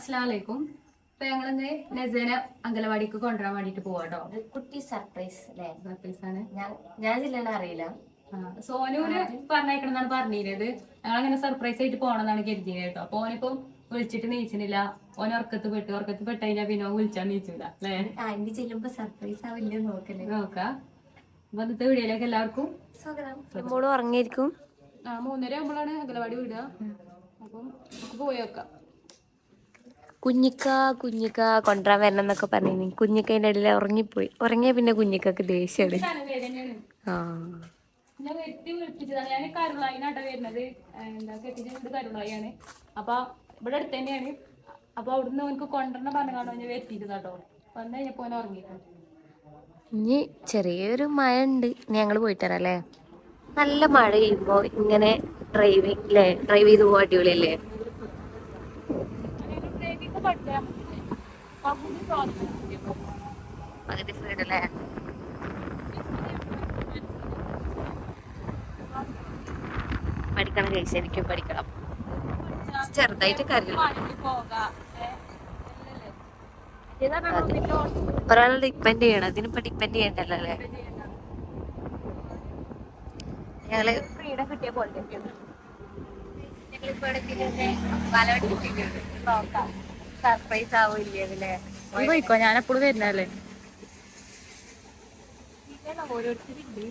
അസ്സലാമലൈക്കും. ഇപ്പൊ ഞങ്ങളിന്ന് നസേന അങ്കലവാടിക്ക് കൊണ്ടുവരാൻ വേണ്ടിട്ട് പോവാട്ടോ ഒരു കുട്ടി സർപ്രൈസ് അല്ലേ സർപ്രൈസ് ആണ് ഞാൻ ഞാൻ അറിയില്ല. സോനൂര് സോനുവിന് പറഞ്ഞേക്കണെന്നാണ് പറഞ്ഞിരുന്നത്. ഞങ്ങളങ്ങനെ സർപ്രൈസ് ആയിട്ട് പോണെന്നാണ് കരുതിയത് കേട്ടോ. അപ്പൊ ഓനിപ്പം വിളിച്ചിട്ട് നീച്ചിട്ടില്ല ഓൻ ഉറക്കത്ത് പെട്ട് ഉറക്കത്ത് പെട്ട് കഴിഞ്ഞാൽ പിന്നെ ഓൻ വിളിച്ചാൽ നീച്ചില്ല അല്ലേ ചെല്ലുമ്പോ സർപ്രൈസ് ആവില്ലേ നോക്കല്ലേ. നോക്കാം. അപ്പൊ ഇന്നത്തെ വീഡിയോയിലേക്ക് എല്ലാവർക്കും സ്വാഗതം. ഉറങ്ങിയിരിക്കും. ആ മൂന്നര ആകുമ്പോഴാണ് അങ്കലവാടി വിടുക. അപ്പം നമുക്ക് പോയി നോക്കാം. കുഞ്ഞിക്ക കുഞ്ഞിക്ക കൊണ്ടുവരാൻ വരണം എന്നൊക്കെ പറഞ്ഞു കുഞ്ഞിക്കയുടെ ഇടയിൽ ഉറങ്ങിപ്പോയി. ഉറങ്ങിയ പിന്നെ കുഞ്ഞിക്കൊക്കെ ദേഷ്യമാണ് ആ. ഞാൻ വെട്ടി വിളിപ്പിച്ചതാണ്. ഞാൻ കരുളായിനാട്ടോ വരുന്നത്. എന്താ കെട്ടിച്ച വീട് കരുളായിയാണ്. അപ്പൊ ഇവിടെ അടുത്ത് തന്നെയാണ് അപ്പൊ അവിടുന്ന് അവനക്ക് കൊണ്ടുവരണം പറഞ്ഞു ഞാൻ ഞാൻ കേട്ടോ. വന്നു കഴിഞ്ഞപ്പോ ഉറങ്ങിയിട്ടുണ്ട്. ഇനി ചെറിയൊരു മഴ ഉണ്ട് ഞങ്ങൾ പോയിട്ടറല്ലേ നല്ല മഴ പെയ്യുമ്പോ ഇങ്ങനെ ഡ്രൈവിംഗ് അല്ലേ ഡ്രൈവ് ചെയ്ത് പോകാൻ അടിപൊളിയല്ലേ? പകുതി സ്പീഡ് അല്ലേ പഠിക്കണം. കേസ് എനിക്കും പഠിക്കണം ചെറുതായിട്ട് കരുതണം ഒരാളെ ഡിപ്പെൻഡ് ചെയ്യണം ഇതിനിപ്പോ ഡിപ്പെൻഡ് ചെയ്യണ്ടല്ലോ അല്ലേ ഞങ്ങൾ ഫ്രീഡം കിട്ടിയ പോലെ സർപ്രൈസ് ആവില്ലേ പോയിക്കോ ഞാൻ എപ്പോഴും വരുന്നല്ലേ ഓരോരുത്തരുണ്ട്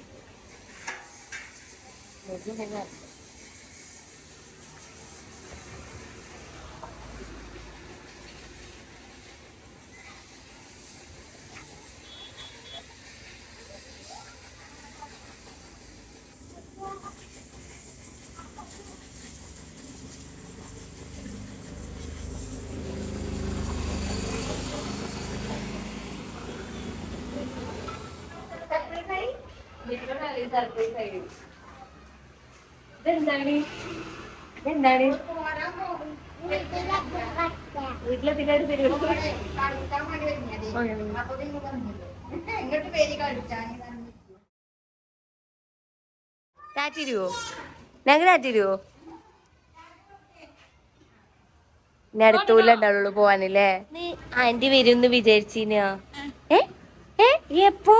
ഇതെന്താണ്? ഇതെന്താണ്? വീട്ടിലെത്തിക്കാട് തരുമോ ടാറ്റിരുവോ ഞങ്ങൾ ടാറ്റിരുവോ ഇനി അടുത്തൂല ഉണ്ടാവുള്ളൂ പോവാനല്ലേ? ആന്റി വരും വിചാരിച്ചിനാ? ഏ? ഏ? എപ്പോ?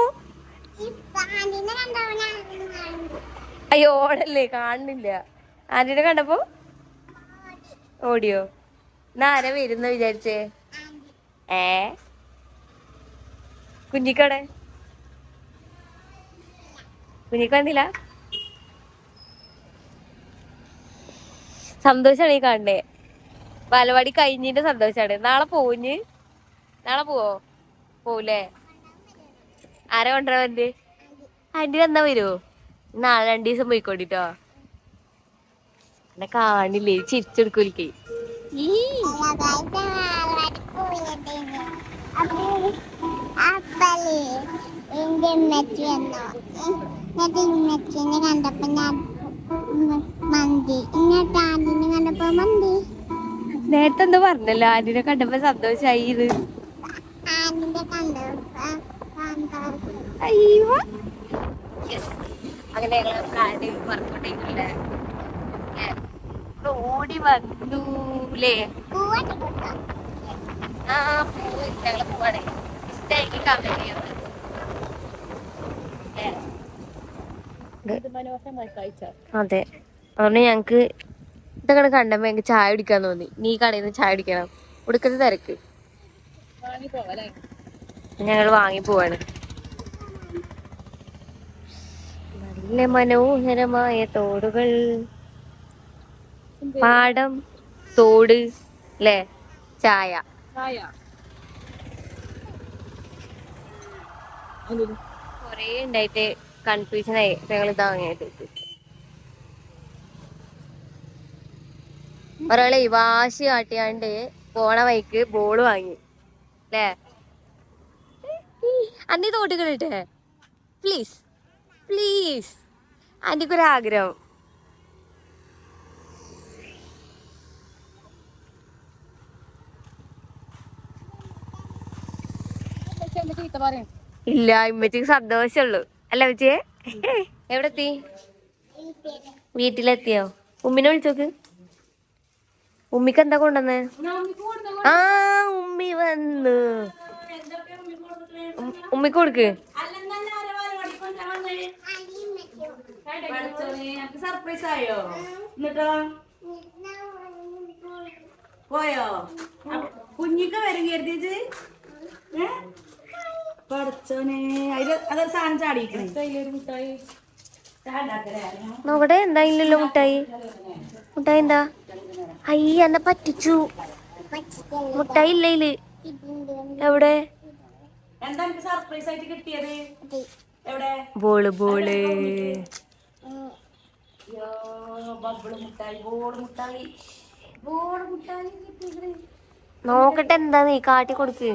അയ്യോ ഓടല്ലേ? കാണുന്നില്ല. ആന്റീനെ കണ്ടപ്പോ? ഓടിയോ? എന്നാ ആരാ വരുന്ന വിചാരിച്ചേ? ഏ? കുഞ്ഞിക്കടെ കുഞ്ഞിക്ക് വന്നില്ല? സന്തോഷാണ് ഈ കാണണ്ടേ ബാലവാടി കഴിഞ്ഞിന്റെ സന്തോഷാണ്. നാളെ പോഞ്ഞ് നാളെ പോവോ? പോവൂലേ? ആരാ കൊണ്ടുവരാൻ വേണ്ടി ആന്റി. വന്നാ വരുമോ നാളെ രണ്ടു ദിവസം പോയിക്കോണ്ടിട്ടോ. എന്നെ കാണില്ലേ ചിരിച്ചെടുക്കൂലിക്ക്. കണ്ടപ്പോ ഞാൻ മന്തി. എന്നിട്ട് ആന്റിനെ കണ്ടപ്പോ മന്തി. നേരത്തെ എന്താ പറഞ്ഞല്ലോ ആന്റിനെ കണ്ടപ്പോ സന്തോഷായി ഇത്. അയ്യോ. അങ്ങനെ പറഞ്ഞോണ്ടിരിക്കില്ലേ ഓടി വന്നൂലേ ആ പോയി. ഞങ്ങൾ പോവാണേ. ഇഷ്ടമായിരിക്കും കമന്റ് ചെയ്യുന്നത് അതെ. അതുകൊണ്ട് ഞങ്ങക്ക് ഇതൊക്കെ കണ്ടപ്പോ ഞങ്ങക്ക് ചായ കുടിക്കാൻ തോന്നി. നീ കടയിൽ നിന്ന് ചായ കുടിക്കണം. കൊടുക്കുന്ന തിരക്ക്. ഞങ്ങൾ വാങ്ങി പോവാണ്. നല്ല മനോഹരമായ തോടുകൾ. പാടം തോട് ല്ലേ? ചായ. കൊറേ ഉണ്ടായിട്ട് കൺഫ്യൂഷൻ ആയി. ഞങ്ങൾ ഇതാ വാങ്ങിയത് ഒരാളെ വാശി കാട്ടിയാണ്ട് പോണ വൈക്ക് ബോൾ വാങ്ങി. അല്ലേ അന്നീ തോട്ടുകളിട്ടേ പ്ലീസ് പ്ലീസ്. പറയും ഇല്ല ഇമ്മച്ചിക്ക് സന്തോഷുള്ളു അല്ല ഉച്ചയെ എവിടെ എത്തി വീട്ടിലെത്തിയോ? ഉമ്മിനെ വിളിച്ചോക്ക്. ഉമ്മിക്ക് എന്താ കൊണ്ടുവന്ന്? ആ ഉമ്മി വന്നു. ഉമ്മിക്ക് കൊടുക്ക്. സർപ്രൈസ് ആയോ? എന്നിട്ടോ? പോയോ? കുഞ്ഞിക്ക് വരും കരുതിയത് പഠിച്ചോനെ അതിൽ അതൊരു സാധനം ചാടിയിട്ടുണ്ട് നോക്കട്ടെ എന്താ ഇല്ലല്ലോ മുട്ടായി? മുട്ടായി എന്താ? അയ്യ എന്നെ പറ്റിച്ചു. മുട്ടായി ഇല്ല ഇല്ല എവിടെ? എന്താ എനിക്ക് സർപ്രൈസ് ആയിട്ട് കിട്ടിയത്? എവിടെ? Ball ball. അയ്യോ ബബിൾ മുട്ടായി ബോൾ മുട്ടായി മുട്ടായി നോക്കട്ടെ എന്താ നീ കാട്ടി കൊടുക്ക്.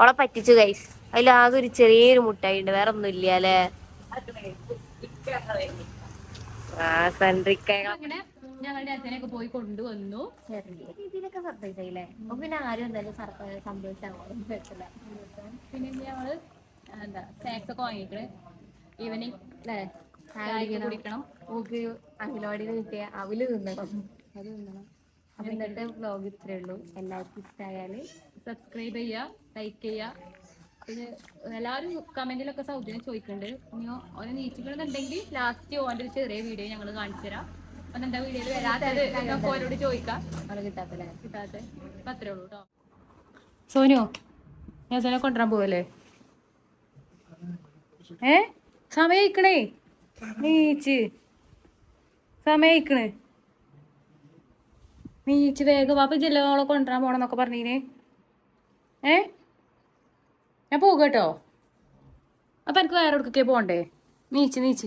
ഓളെ പറ്റിച്ചു ഗൈസ് ആകെ ഒരു ചെറിയൊരു മുട്ടായി ഉണ്ട് വേറെ ഒന്നും ഇല്ല അല്ലേ? ആ സെൻട്രിക്ക അങ്ങനെ ഞങ്ങൾ പോയി കൊണ്ടുവന്നു. ഇതിലൊക്കെ സർപ്രൈസ് ആയില്ലേ? പിന്നെ ആരും എന്തായാലും സംഭവിച്ചാവും പിന്നെ ഇന്ന് ഞങ്ങൾ എന്താ സ്നാക്സ് ഒക്കെ വാങ്ങിയിട്ട് ഈവനിങ് അല്ലേ ചായ കുടിക്കണം. നമുക്ക് അഖിലവാടിയിൽ കിട്ടിയ അവൽ തിന്നണം. അത് തിന്നണം. അപ്പൊ ഇന്നത്തെ വ്ലോഗ് ഇത്രേ ഉള്ളൂ. എല്ലാവർക്കും ഇഷ്ടമായാൽ സബ്സ്ക്രൈബ് ചെയ്യുക ലൈക്ക് ചെയ്യുക പിന്നെ എല്ലാവരും കമന്റിലൊക്കെ സൗജന്യം ചോദിക്കുന്നുണ്ട് ഇനി ഓനെ നീച്ചിക്കണമെന്നുണ്ടെങ്കിൽ ലാസ്റ്റ് ഓന്റെ ഒരു ചെറിയ വീഡിയോ ഞങ്ങൾ കാണിച്ചു തരാം. അപ്പം എന്താ വീഡിയോയിൽ വരാത്തത് എന്നൊക്കെ ഓരോട് ചോദിക്കാം. അത് കിട്ടാത്തല്ലേ കിട്ടാത്ത അപ്പം അത്രേ ഉള്ളൂ കേട്ടോ സോനു ഞാൻ സോനെ കൊണ്ടുവരാൻ പോവല്ലേ? ഏ? സമയിക്കണേ നീച്ച്. സമയിക്കണ് നീച്ച് വേഗം അപ്പൊ ജില്ലകളെ കൊണ്ടുവരാൻ പോണെന്നൊക്കെ പറഞ്ഞീന്. ഏ? ഞാൻ പോകും കേട്ടോ അപ്പൊ എനിക്ക് വേറെ എടുക്കേ പോണ്ടേ? നീച്ച് നീച്ച്.